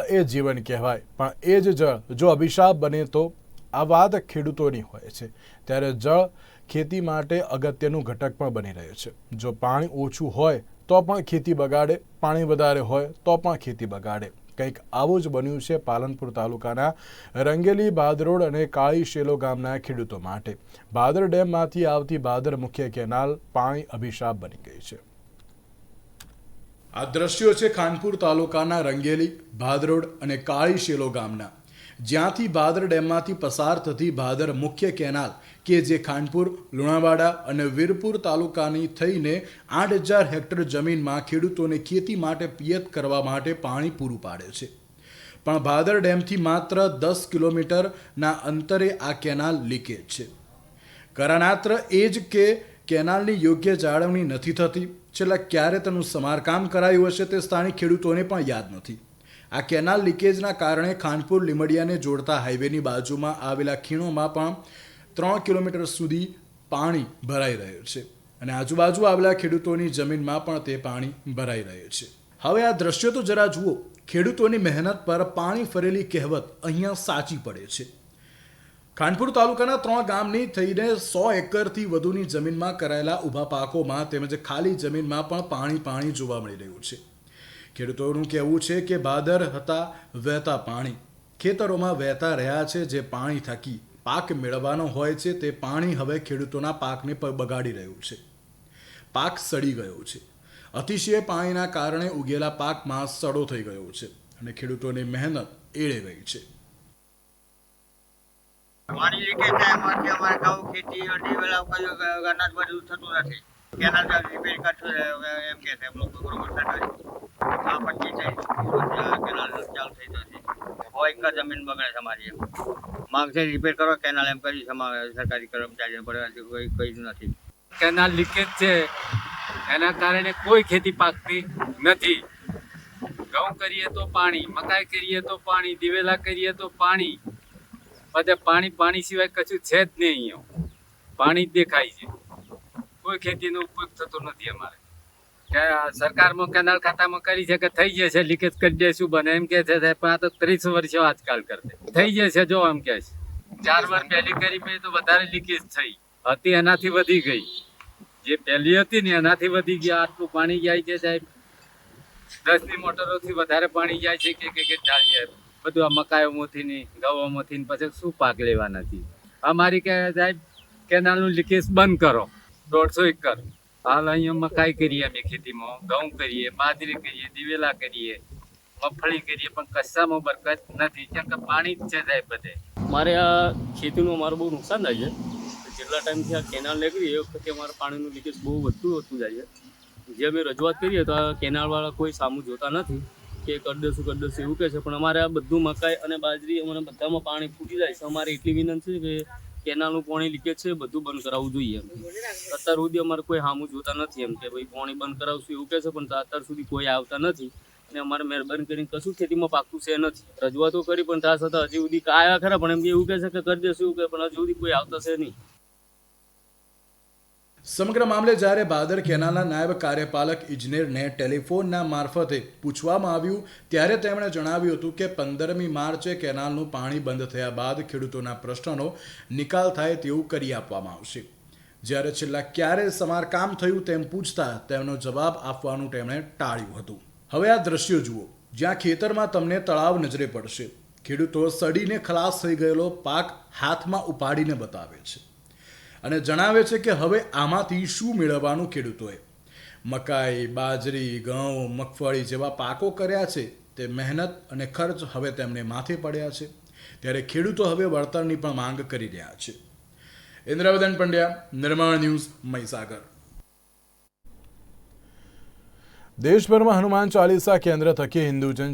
એ જીવન કહેવાય. પણ એ જ જળ, જો અભિશાપ બને તો આ વાત ખેડૂતોની હોય છે. ત્યારે જળ ખેતી માટે અગત્યનું ઘટક પણ બની રહ્યું છે. જો પાણી ઓછું હોય, તો પણ ખેતી બગાડે. પાણી વધારે હોય, તો પણ ખેતી બગાડે. કંઈક આવું જ બન્યું છે પાલનપુર તાલુકાના રંગેલી બાદરોડ અને કાળી શેલો ગામના ખેડૂતો માટે. ભાદર ડેમમાંથી આવતી ભાદર મુખ્ય કેનાલ પાણી અભિશાપ બની ગઈ છે. આ દ્રશ્યો છે ખાનપુર તાલુકાના રંગેલી, ભાદરોડ અને કાળી શેલો ગામના. જ્યાંથી ભાદર ડેમમાંથી પસાર થતી ભાદર મુખ્ય કેનાલ, કે જે ખાનપુર, લુણાવાડા અને વીરપુર તાલુકાની થઈને આઠ હજાર હેક્ટર જમીનમાં ખેડૂતોને ખેતી માટે પિયત કરવા માટે પાણી પૂરું પાડે છે. પણ ભાદર ડેમથી માત્ર દસ કિલોમીટરના અંતરે આ કેનાલ લીકેજ છે. કરણાત્ર એ જ કે કેનાલની યોગ્ય જાળવણી નથી થતી. છેલ્લા ક્યારે તેનું સમારકામ કરાયું હશે તે સ્થાનિક ખેડૂતોને પણ યાદ નથી. આ કેનાલ લીકેજના કારણે ખાનપુર લીમડિયાને જોડતા હાઈવેની બાજુમાં આવેલા ખીણોમાં પણ ત્રણ કિલોમીટર સુધી પાણી ભરાઈ રહ્યું છે અને આજુબાજુ આવેલા ખેડૂતોની જમીનમાં પણ તે પાણી ભરાઈ રહ્યું છે. હવે આ દ્રશ્યો તો જરા જુઓ. ખેડૂતોની મહેનત પર પાણી ફરેલી કહેવત અહીંયા સાચી પડે છે. ખાનપુર તાલુકાના ત્રણ ગામની થઈને સો એકરથી વધુની જમીનમાં કરાયેલા ઊભા પાકોમાં તેમજ ખાલી જમીનમાં પણ પાણી પાણી જોવા મળી રહ્યું છે. ખેડૂતોનું કહેવું છે કે ભાદર હતા વહેતા પાણી. ખેતરોમાં વહેતા રહ્યા છે જે પાણી થકી પાક મેળવવાનો હોય છે તે પાણી હવે ખેડૂતોના પાકને બગાડી રહ્યું છે. પાક સડી ગયો છે. અતિશય પાણીના કારણે ઉગેલા પાકમાં સડો થઈ ગયો છે અને ખેડૂતોની મહેનત એળે ગઈ છે. પાણી લીકેજ થાય એમાંથી અમારે ઘઉં ખેતી અઢી વેલા કયું અનાજ બધું થતું નથી. કેનાલ રિપેર કરશું એમ કે છે લોકો બરોબર થતા આ પછી થઈ કેનાલ ચાલુ થઈ જશે હોય એક જમીન બગડે છે અમારી એમ. માંગ છે રિપેર કરો, કેનાલ એમ કરી સરકારી કર્મચારી પણ કોઈ કોઈ નથી. કેનાલ લીકેજ છે. એના કારણે કોઈ ખેતી પાકતી નથી. ઘઉં કરીએ તો પાણી, મકાઈ કરીએ તો પાણી, દિવેલા કરીએ તો પાણી. બધે પાણી પાણી સિવાય કશું છે જ નહીં અહીંયા. પાણી જ દેખાય છે. કોઈ ખેતીનો ઉપયોગ થતો નથી અમારે. કે સરકારમાં કેનાલ ખાતામાં કરી છે કે થઈ જશે, લીકેજ કરી દઈશું બને? એમ કે છે પણ આ તો ત્રીસ વર્ષો આજકાલ કરશે. થઈ જશે, જો એમ કે છે. ચાર વાર પહેલી કરી મેં તો વધારે લીકેજ થઈ. હતી એનાથી વધી ગઈ. જે પહેલી હતી ને એનાથી વધી ગયા આટલું પાણી જાય છે સાહેબ. દસની મોટરોથી વધારે પાણી જાય છે કે કે ચાલી જાય બધું આ મકાઈઓમાંથી ની ઘઉંમાંથી ને પછી શું પાક લેવાના છે? અમારી કે સાહેબ, કેનાલનું લીકેજ બંધ કરો. દોઢસો એકર. હાલ અહીંયા મકાઈ કરીએ અમે ખેતીમાં, ઘઉં કરીએ, બાજરી કરીએ, દિવેલા કરીએ, મગફળી કરીએ, પણ કશામાં બરકત નથી. કેમ કે પાણી જ છે સાહેબ બધે. મારે આ ખેતીનું અમારું બહુ નુકસાન થાય છે. જેટલા ટાઈમથી આ કેનાલ નીકળી, એ વખતે અમારા પાણીનું લીકેજ બહુ વધતું વધતું જાય છે જે અમે રજૂઆત કરીએ તો આ કેનાલવાળા કોઈ સામું જોતા નથી. કે કરી દઈશું કરી એવું કહે છે. પણ અમારે આ બધું મકાઈ અને બાજરી અમારે બધામાં પાણી ફૂટી જાય છે. અમારે એટલી વિનંતી છે કે કેનાલનું પાણી લીકેજ છે, બધું બંધ કરાવવું જોઈએ એમ. અત્યાર સુધી અમારે કોઈ સામું જોતા નથી એમ કે ભાઈ પાણી બંધ કરાવશું એવું કહે છે, પણ અત્યાર સુધી કોઈ આવતા નથી અને અમારે મહેરબાની કરીને કશું ખેતીમાં પાકું છે નથી. રજૂઆતો કરી, પણ ત્યાં છતાં હજી સુધી આવ્યા ખરા, પણ એમ એવું કહે છે કે કરી દેશું કે પણ હજુ સુધી કોઈ આવતા છે નહીં. સમગ્ર મામલે જ્યારે ભાદર કેનાલના નાયબ કાર્યપાલક ઇજનેરને ટેલિફોનના મારફતે પૂછવામાં આવ્યું, ત્યારે તેમણે જણાવ્યું હતું કે પંદરમી માર્ચે કેનાલનું પાણી બંધ થયા બાદ ખેડૂતોના પ્રશ્નનો નિકાલ થાય તેવું કરી આપવામાં આવશે. જ્યારે છેલ્લા ક્યારે સમારકામ થયું તેમ પૂછતા તેમનો જવાબ આપવાનું તેમણે ટાળ્યું હતું. હવે આ દ્રશ્યો જુઓ. જ્યાં ખેતરમાં તમને તળાવ નજરે પડશે. ખેડૂતો સડીને ખલાસ થઈ ગયેલો પાક હાથમાં ઉપાડીને બતાવે છે. અને જણાવે છે કે હવે આમાંથી શું મેળવવાનું ખેડૂતોએ? મકાઈ, બાજરી, ઘઉં, મગફળી જેવા પાકો કર્યા છે, તે મહેનત અને ખર્ચ હવે તેમને માથે પડ્યા છે. ત્યારે ખેડૂતો હવે વળતરની પણ માંગ કરી રહ્યા છે. ઇન્દ્રવદન પંડ્યા, નિર્માણ ન્યૂઝ, મહીસાગર. દેશભરમાં હનુમાન ચાલીસા કેન્દ્ર થકી હિન્દુ જન